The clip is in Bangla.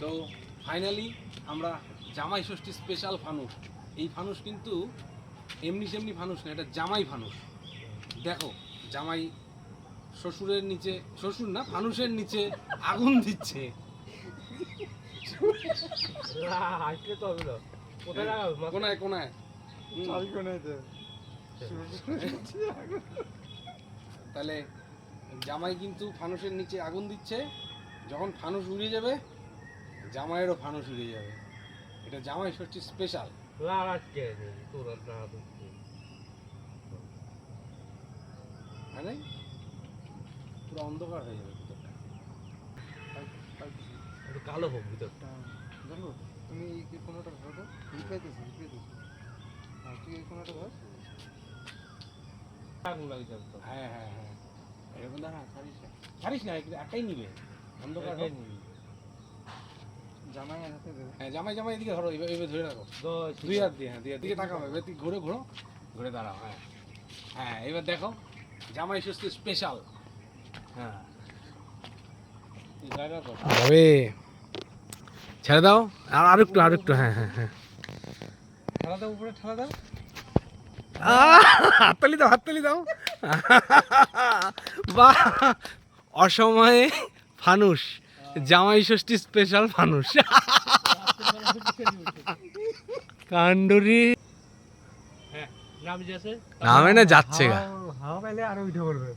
তো ফাইনালি আমরা জামাই ষষ্ঠী স্পেশাল ফানুস। এই ফানুস কিন্তু এমনি সেমনি ফানুস না, এটা জামাই ফানুস। দেখো, জামাই শ্বশুরের নিচে, শ্বশুর না, ফানুসের নিচে আগুন দিচ্ছে। তাহলে জামাই কিন্তু ফানুসের নিচে আগুন দিচ্ছে। যখন ফানুস উড়ে যাবে জামাইয়েরও ফানুস উড়ে যাবে। এটা জামাই ষষ্ঠী স্পেশাল না মানে? পুরো অন্ধকার হয়ে যাবে ভিতরটা। একটু কালো হোক ভিতরটা। জানো তুমি এই কোনোটা ধরো হ্যাঁ তুই এই কোনোটা ধর। আগুন লাগে যাবে তো। হ্যাঁ হ্যাঁ হ্যাঁ। এরকম দাঁড়া ছাড়িস না। ছাড়িস না একটু একটাই নিবে। অন্ধকার হাতে দেবে হ্যাঁ জামাই জামাই এদিকে ধরো এবার এবার ধরে রাখো। দুই হাত দিয়ে হ্যাঁ দুই হাত দিকে তাকাও এবার তুই ঘুরে ঘুরো। ঘুরে দাঁড়াও হ্যাঁ। হ্যাঁ এবার দেখো জামাই ষষ্ঠী স্পেশাল হ্যাঁ। যাবে ছেড়ে দাও। আর আরেকটু আরেকটু হ্যাঁ হ্যাঁ হ্যাঁ। ঠেলা দাও উপরে ঠেলা দাও। হাততালি দাও হাততালি দাও। বাহ অসময়ে ফানুস জামাই ষষ্ঠী স্পেশাল মানুষ। কান্ডুরি হ্যাঁ যাচ্ছে নামে না যাচ্ছে গা। হাওয়া পাইলে আরও উঠে পড়বে